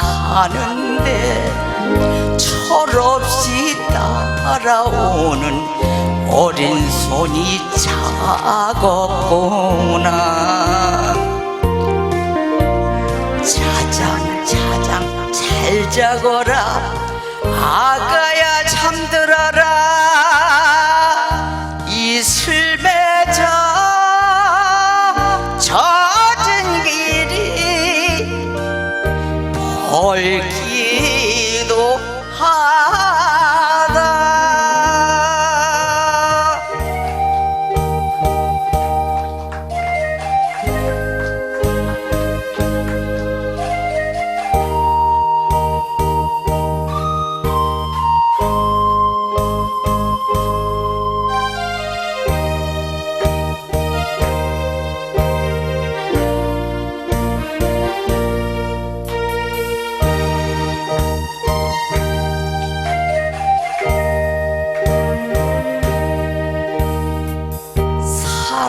찾아가는데 철없이 따라오는 어린 손이 차갑구나. 자장 자장 잘 자거라. 아가야 잠들어라 एक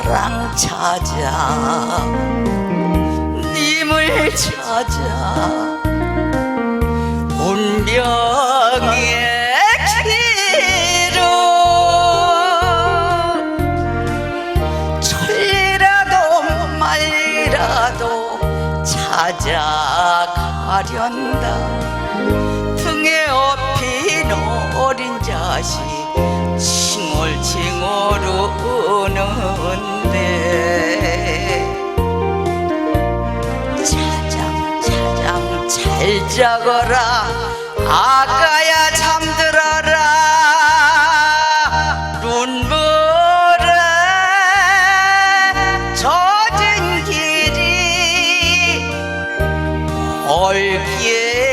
사랑 찾아 님을 찾아 운명의 길로. 천리라도 말리라도 찾아가련다. 등에 업힌 어린 자식 잘 자거라. 아가야 잠들어라. 눈물에 젖은 길이 얼기에